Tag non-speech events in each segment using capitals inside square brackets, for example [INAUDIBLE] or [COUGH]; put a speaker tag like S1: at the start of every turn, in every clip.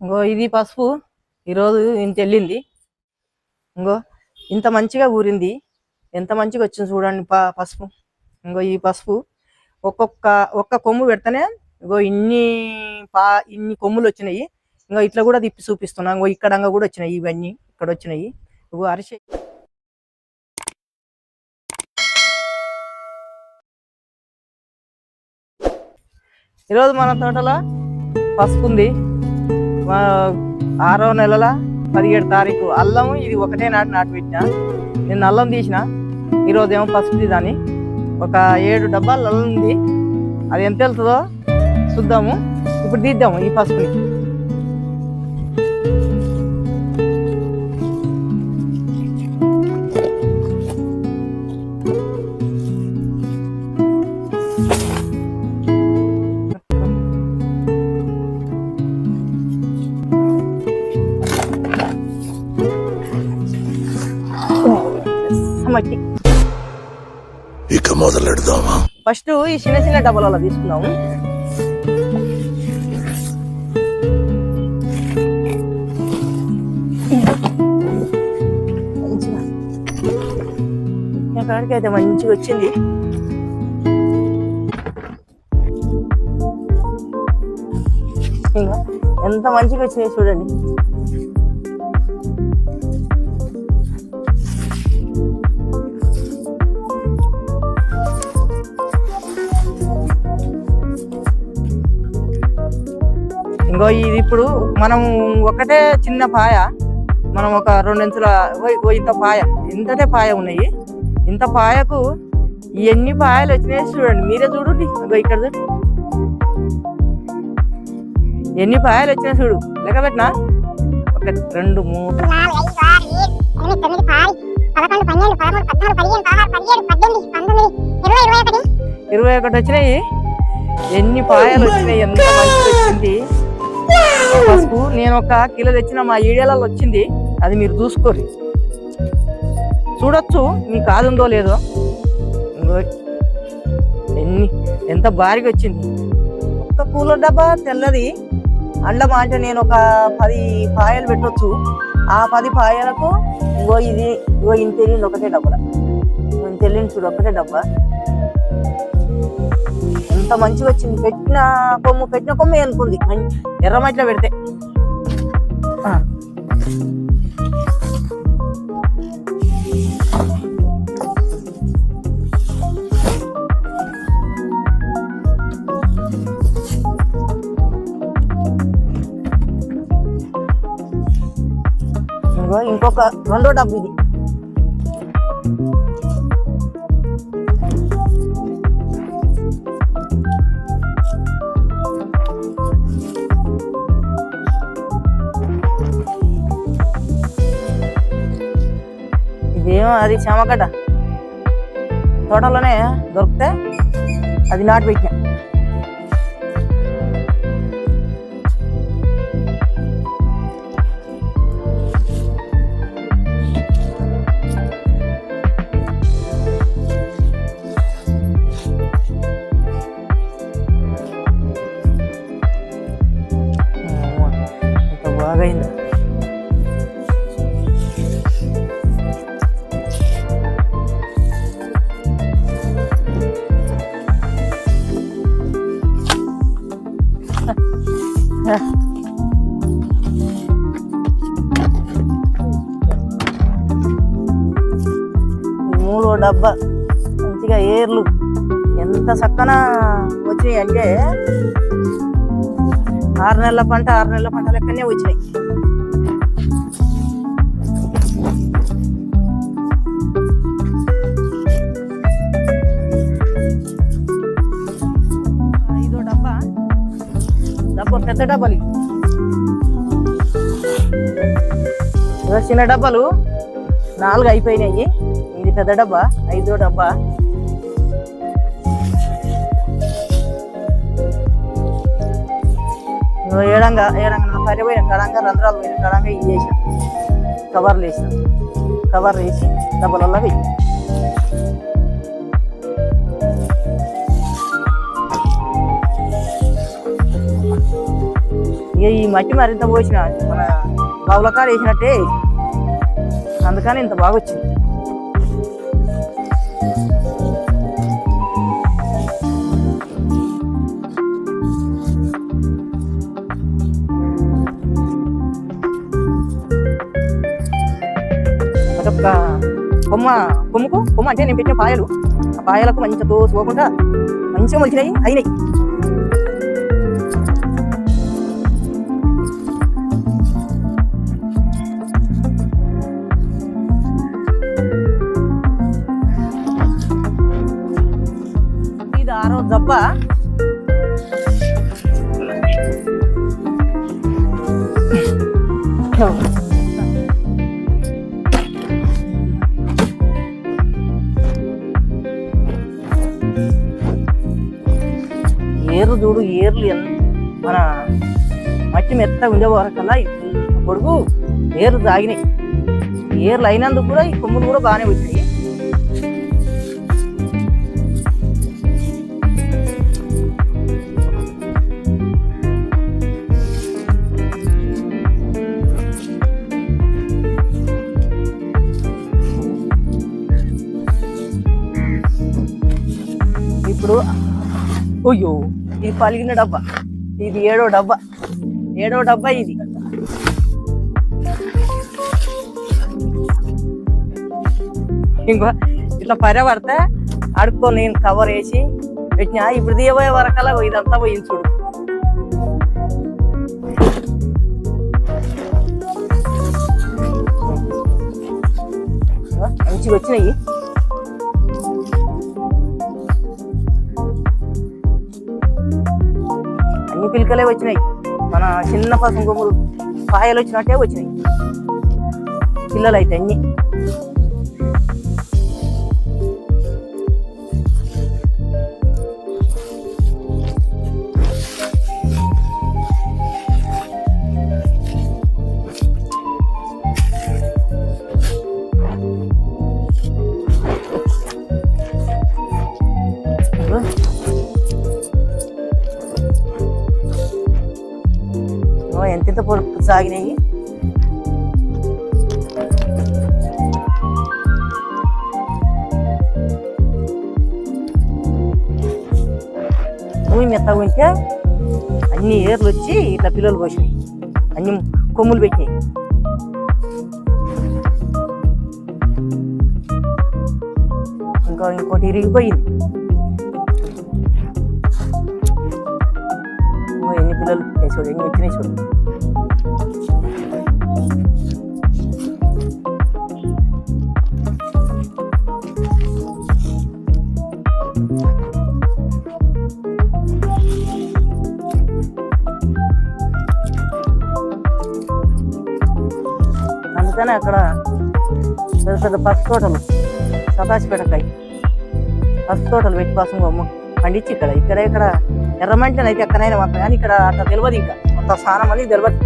S1: ఇంకో ఇది పసుపు. ఈరోజు ఇంత వెళ్ళింది ఇంకో ఇంత మంచిగా ఊరింది. ఎంత మంచిగా వచ్చింది చూడండి పసుపు. ఇంకో ఈ పసుపు. ఒక్కొక్క ఒక్క కొమ్ము పెడితేనే ఇంకో ఇన్ని పా ఇన్ని కొమ్ములు వచ్చినాయి. ఇంకో ఇట్లా కూడా తిప్పి చూపిస్తున్నా. ఇంకో ఇక్కడ కూడా వచ్చినాయి ఇవన్నీ. ఇక్కడ వచ్చినాయి. ఇంకో అరిసె ఈరోజు మన తోటలో పసుపు ఉంది. ఆరో నెలల పదిహేడు తారీఖు అల్లం ఇది ఒకటే నాటి నాటి పెట్టిన. నేను అల్లం తీసిన ఈరోజు ఏమో పసుపు దాని ఒక ఏడు డబ్బాలు అల్లం ఉంది. అది ఎంత వెళ్తుందో చూద్దాము. ఇప్పుడు తీద్దాము ఈ పసుపుని. మట్టి
S2: ఇక మొదలెడదామా?
S1: ఫస్ట్ ఈ చిన్న చిన్న డబ్బాలలో తీసుకున్నాము ఎక్కడికి అయితే మంచిగా వచ్చింది. ఎంత మంచిగా వచ్చినాయి చూడండి. ఇంకో ఇది ఇప్పుడు మనం ఒకటే చిన్న పాయ మనం ఒక రెండంచుల ఓ- ఇంత పాయ ఇంతటే పాయ ఉన్నాయి. ఇంత పాయకు ఎన్ని పాయలు వచ్చినాయి చూడండి మీరే చూడండి ఇక్కడ చూడు ఎన్ని పాయలు వచ్చినాయి చూడు లెక్క పెట్టినా ఒకటి రెండు మూడు.
S3: ఇరవై ఒకటి
S1: వచ్చినాయి. ఎన్ని పాయలు వచ్చినాయి ఎంత వచ్చింది. పసుపు నేను ఒక కిలో తెచ్చిన మా ఈడియాలలో వచ్చింది. అది మీరు చూసుకోరు. చూడొచ్చు మీకు కాదుందో లేదో. ఎన్ని ఎంత భారీగా వచ్చింది. ఒక్క కూలర్ డబ్బా తెల్లది. అండమా అంటే నేను ఒక పది పాయలు పెట్టొచ్చు. ఆ పది పాయలకు ఇంకో ఇది ఇంకో ఇంత ఒకటే డబ్బా. ఇంత చూడు ఒకటే డబ్బా. ఎంత మంచిగా వచ్చింది. పెట్టిన కొమ్ము పెట్టిన కొమ్మే అనుకుంది. ఎర్రమట్ల పెడితే. ఇంకొక రెండో డబ్బు ఇది. అది చామగడ్డ తోటలోనే దొరికితే అది నాటు పెట్టినా. డబ్బ. మంచిగా ఏర్లు. ఎంత చక్కన వచ్చినాయి అంటే ఆరు నెలల పంట ఆరు నెలల పంట లెక్కనే వచ్చినాయి. ఐదో డబ్బా. డబ్బా పెద్ద డబ్బాలు చిన్న డబ్బాలు. నాలుగు అయిపోయినాయి. ఇది పెద్ద డబ్బా? ఐదో డబ్బా? నువ్వు ఏడంగా ఏడంగా నా భార్య పోయిన కడంగా రంధ్రాలు పోయిన కడంగా ఇది చేసిన కవర్లు వేసిన కవర్ వేసి డబ్బలలో వెయ్యి ఇక ఈ మట్టి మరింత పోసిన? మన బావులకాడ వేసినట్టే అందుకని ఇంత బాగా వచ్చింది ఒక కొమ్మ కొమ్ముకు కొమ్మ అంటే నేను పెట్టిన పాయలు. ఆ పాయలకు మంచిగా తోసుకోకుండా మంచిగా మొలిచినాయి అయినాయి. ఇది ఆరో దెబ్బ ఏరు చూడు ఏర్లు మన మట్టి మెత్త ఉండే వరకల్లా పొడుగు ఏర్లు తాగినాయి. ఏర్లు అయినందుకు కూడా ఈ కొమ్ములు కూడా బాగానే వచ్చాయి. ఇప్పుడు అయ్యో. పలిగిన డబ్బా. ఇది ఏడో డబ్బా. ఏడో డబ్బా ఇది. ఇంకో ఇట్లా పర్య పడితే అడుక్కో నేను కవర్ వేసి పెట్టినా ఇప్పుడు తీయబోయే వరకల్లా ఇదంతా పోయింది చూడు. మంచిగా వచ్చినాయి. అన్ని పిలికలే వచ్చినాయి. మన చిన్న పసుపు కొమ్ములు కాయలు వచ్చినట్టే వచ్చినాయి. పిల్లలు అయితే అన్నీ. పొడుపు సాగినాయి భూమి మెత్తగా ఉంటే అన్ని ఏర్లు వచ్చి ఇట్లా పిల్లలు పోసినాయి అన్ని కొమ్ములు పెట్టినాయి ఇంకా ఇంకోటి ఇరిగిపోయింది ఓ, ఎన్ని పిల్లలు ఏ చూడు ఎన్ని వచ్చినాయి చూడు వస్తేనే అక్కడ పెద్ద పెద్ద పసుపు తోటలు సతాసిపేటకాయ పసుపు తోటలు పెట్టి పసుపు అమ్మ పండించి ఇక్కడ ఇక్కడ ఇక్కడ ఎర్రమంటేనే అయితే ఎక్కడైనా మొత్తం కానీ ఇక్కడ అట్లా తెలియదు ఇంకా. మొత్తం స్నానం అనేది తెలియదు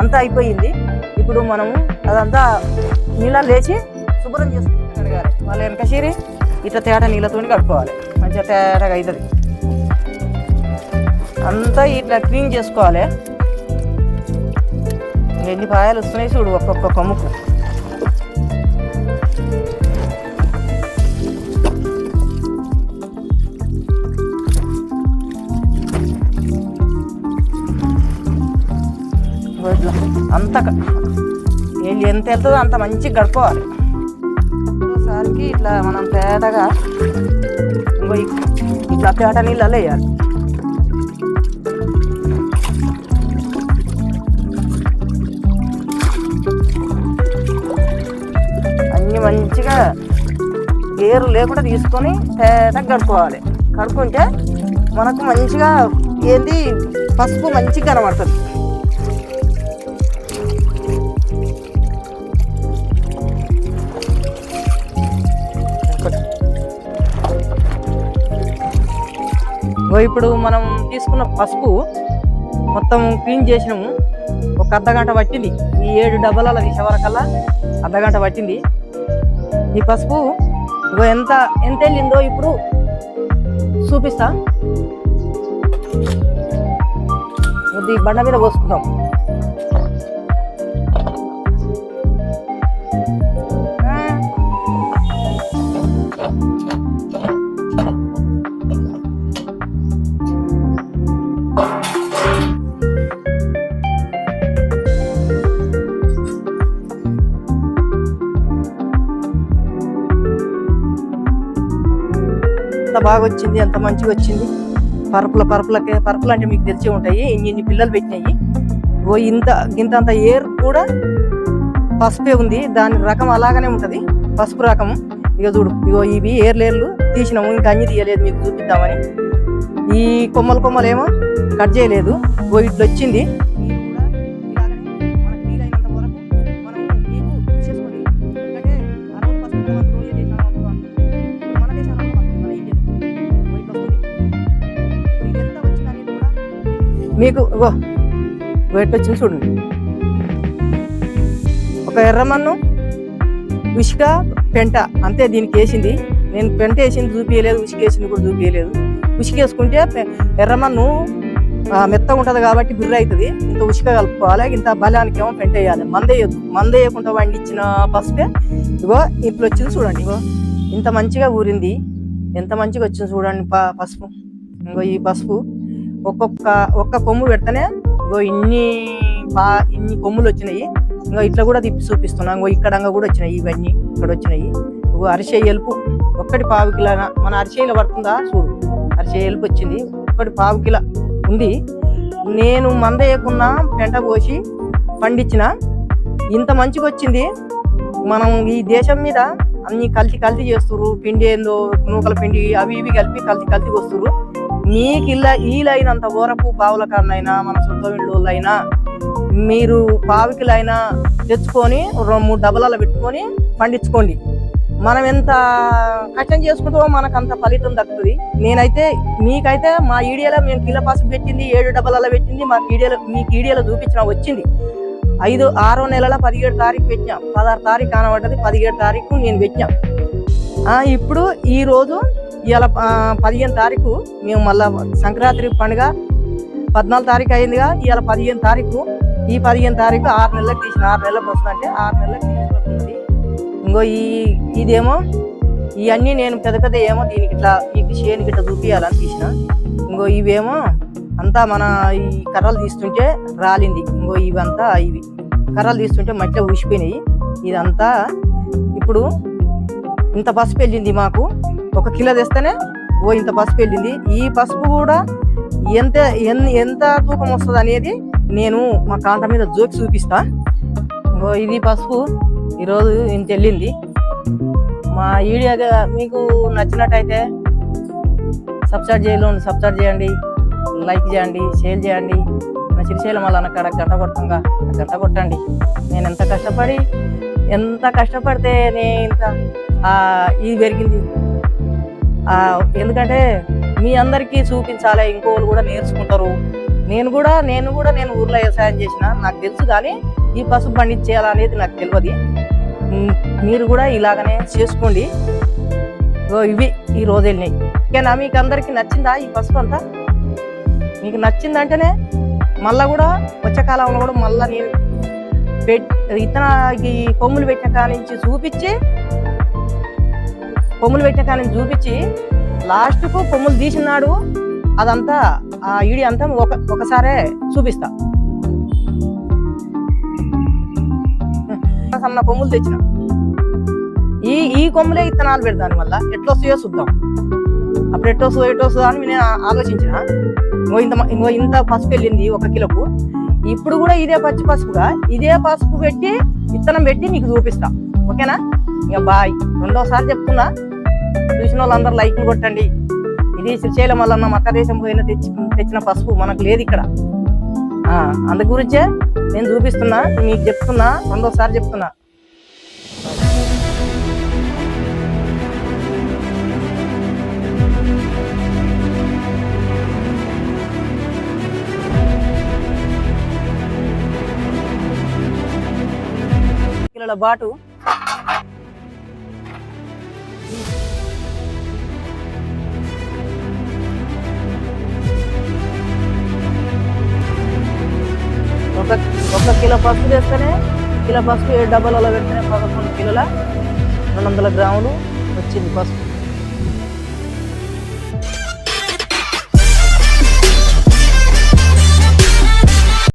S1: అంతా అయిపోయింది. ఇప్పుడు మనము అదంతా నీళ్ళ లేచి శుభ్రం చేసుకుంటాం కడగాలి వాళ్ళ వెనక చీరి ఇట్లా తేట నీళ్ళతో కడుక్కోవాలి. మంచిగా తేటగా అవుతుంది అంతా ఇట్లా క్లీన్ చేసుకోవాలి. ఎన్ని పాయాలు వస్తున్నాయి చూడు ఒక్కొక్క కొమ్ముకు. ఇట్లా అంత వీళ్ళు ఎంత వెళ్తుందో అంత మంచిగా గడుపుకోవాలి ఒకసారికి ఇట్లా మనం తేటగా ఇంకో ఇ- ఇట్లా తేట నీళ్ళలో వేయాలి. మంచిగా ఏరు లేకుండా తీసుకొని తేటగా కడుక్కోవాలి. కడుక్కుంటే మనకు మంచిగా ఏంది? పసుపు మంచిగా కనబడుతుంది. ఇప్పుడు మనం తీసుకున్న పసుపు మొత్తం క్లీన్ చేసినాము. ఒక అర్ధగంట పట్టింది. ఈ ఏడు డబ్బాల తీసే వరకల్లా అర్ధ పట్టింది. ఈ పసుపు ఇగో ఎంత ఎంత వెళ్ళిందో ఇప్పుడు చూపిస్తా. ఇది బండ మీద పోసుకుందాం. బాగా వచ్చింది ఎంత మంచిగా వచ్చింది పరుపుల పరుపులకే పరుపులు అంటే మీకు తెలిసే ఉంటాయి. ఇన్ని ఇన్ని పిల్లలు పెట్టినాయి. ఓ ఇంత ఇంత అంత ఏర్ కూడా పసుపే ఉంది. దాని రకం అలాగనే ఉంటుంది. పసుపు రకం. ఇక చూడు ఇగో ఇవి ఏర్లేర్లు తీసినాము. ఇంకా అన్ని తీయలేదు మీకు చూపిద్దామని. ఈ కొమ్మలు కొమ్మలు ఏమో కట్ చేయలేదు. ఓ ఇట్లా వచ్చింది మీకు ఇగో వెయిట్ వచ్చింది చూడండి. ఒక ఎర్రమన్ను ఉషిక పెంట. అంతే దీనికి వేసింది. నేను పెంట వేసింది చూపించలేదు ఉసుక వేసింది కూడా చూపించలేదు ఉసుక వేసుకుంటే ఎర్రమన్ను మెత్త మెత్తగా ఉంటుంది కాబట్టి బిర్ర అవుతుంది. ఇంత ఉసుక కలుపుకోవాలి. ఇంత బలానికి ఏమో పెంట వేయాలి. మంద వేయద్దు. మంద వేయకుండా వండించిన పసుపే. ఇగో ఇప్పుడు వచ్చింది చూడండి. ఇగో ఇంత మంచిగా ఊరింది. ఎంత మంచిగా వచ్చింది చూడండి పసుపు. ఇంకో ఈ పసుపు. ఒక్కొక్క ఒక్క కొమ్ము పెడితేనే ఇగో ఇన్ని బా ఇన్ని కొమ్ములు వచ్చినాయి. ఇంకా ఇట్లా కూడా తిప్పి చూపిస్తున్నాం. ఇంకో ఇక్కడ కూడా వచ్చినాయి. ఇవన్నీ ఇక్కడ వచ్చినాయి. ఇంకో అరిసె ఎలుపు ఒక్కటి పావు కిలో మన అరిసెలో పడుతుందా? చూడు. అరిసె ఎలుపు వచ్చింది. ఒక్కటి పావు కిలో ఉంది. నేను మందేయకున్నా పెంట పోసి పండించిన. ఇంత మంచిగా వచ్చింది. మనం ఈ దేశం మీద అన్ని కల్తీ కల్తీ చేస్తుర్రు పిండి ఏందో నూకల పిండి అవి ఇవి కలిపి కల్తీ కల్తీ వస్తుర్రు మీకు ఇలా ఈలైనంత ఓరపు బావుల కన్నైనా మన సొంత ఇళ్ళైనా మీరు పావికిలైనా తెచ్చుకొని రెండు మూడు డబ్బలలో పెట్టుకొని పండించుకోండి. మనం ఎంత కష్టం చేసుకుంటామో మనకు అంత ఫలితం దక్కుతుంది. నేనైతే మీకైతే మా ఈడియాలో మేము కిలో పసుపు పెట్టింది ఏడు డబ్బలలో పెట్టింది మాకు ఈడియాలో మీకు ఈడియాలో చూపించిన వచ్చింది. ఐదు ఆరో నెలల పదిహేడు తారీఖు పెట్టినా పదహారు తారీఖు కానబడ్డది పదిహేడు తారీఖు నేను పెట్టినా ఇప్పుడు ఈరోజు రోజు ఇవాళ పదిహేను తారీఖు మేము మళ్ళా సంక్రాంతి పండుగ పద్నాలుగు తారీఖు అయిందిగా. ఇవాళ పదిహేను తారీఖు. ఈ పదిహేను తారీఖు ఆరు నెలలకు తీసిన ఆరు నెలలకు వస్తుందంటే ఆరు నెలలకు తీసుకుంటుంది ఇంకో ఈ ఇదేమో ఇవన్నీ నేను పెద్ద పెద్ద ఏమో దీనికి ఇట్లా మీకు చేనుకి ఇట్లా చూపించాలని తీసిన. ఇంకో ఇవేమో అంతా మన ఈ కర్రలు తీస్తుంటే రాలింది. ఇంకో ఇవంతా ఇవి. కర్రలు తీస్తుంటే మట్టిలో ఊసిపోయినాయి. ఇదంతా ఇప్పుడు ఇంత పసుపు వెళ్ళింది మాకు. ఒక కిలో తెస్తేనే ఓ ఇంత పసుపు వెళ్ళింది. ఈ పసుపు కూడా ఎంత ఎన్- ఎంత తూకం వస్తుంది అనేది నేను మా కాంట మీద జోకి చూపిస్తా. ఇంకో ఇది పసుపు. ఈరోజు ఇంత వెళ్ళింది. మా వీడియో మీకు నచ్చినట్టయితే సబ్స్క్రైబ్ చేయాలి సబ్స్క్రైబ్ చేయండి. లైక్ చేయండి షేర్ చేయండి. మన శ్రీశైలం వల్ల అక్కడ గంట కొట్టంగా గంట కొట్టండి నేను ఎంత కష్టపడి ఎంత కష్టపడితే నేను ఇంత ఇది పెరిగింది. ఎందుకంటే మీ అందరికీ చూపించాలి ఇంకోళ్ళు కూడా నేర్చుకుంటారు. నేను కూడా నేను కూడా నేను ఊర్లో వ్యవసాయం చేసిన నాకు తెలుసు కానీ ఈ పసుపు పండించేయాలనేది నాకు తెలియదు మీరు కూడా ఇలాగనే చేసుకోండి. ఓ ఇవి ఈ రోజు వెళ్ళినాయి ఓకేనా? మీకు అందరికీ నచ్చిందా ఈ పసుపు అంతా? మీకు నచ్చిందంటేనే మళ్ళా కూడా వచ్చే కాలంలో కూడా మళ్ళా నేను పెట్ ఇతన ఈ కొమ్ములు పెట్టిన కాడ నుంచి చూపించి కొమ్ములు పెట్టిన కాడ నుంచి చూపించి లాస్ట్కు కొమ్ములు తీసినాడు అదంతా ఆ ఈడి అంతా ఒక ఒకసారే చూపిస్తా. [LAUGHS] సన్న కొమ్ములు తెచ్చిన. ఈ ఈ కొమ్ములే ఇత్తనాలు పెడతాను మళ్ళీ. ఎట్లొస్తాయో చూద్దాం. అప్పుడు ఎట్టొస్తుందో ఎట్టొస్తుందో వస్తుందో అని నేను ఆలోచించిన. ఇంకో ఇంత ఇంకో ఇంత పసుపు వెళ్ళింది ఒక కిలోకు. ఇప్పుడు కూడా ఇదే పచ్చి పసుపుగా ఇదే పసుపు పెట్టి విత్తనం పెట్టి నీకు చూపిస్తా. ఓకేనా? ఇక బాయ్. రెండోసారి చెప్తున్నా. చూసిన వాళ్ళందరూ లైక్ కొట్టండి. ఇది శ్రీశైలం వల్ల మక్క దేశం పోయిన తెచ్చి తెచ్చిన పసుపు మనకు లేదు ఇక్కడ. ఆ, అందు గురించే నేను చూపిస్తున్నా మీకు చెప్తున్నా రెండోసారి చెప్తున్నా. పిల్లల బాటు. ఒక ఒక కిలో పసుపు చేస్తేనే కిలో పసుపు ఏడు డబ్బాలలో పెడితేనే పదకొండు కిలోల రెండు వందల గ్రాములు వచ్చింది పసుపు.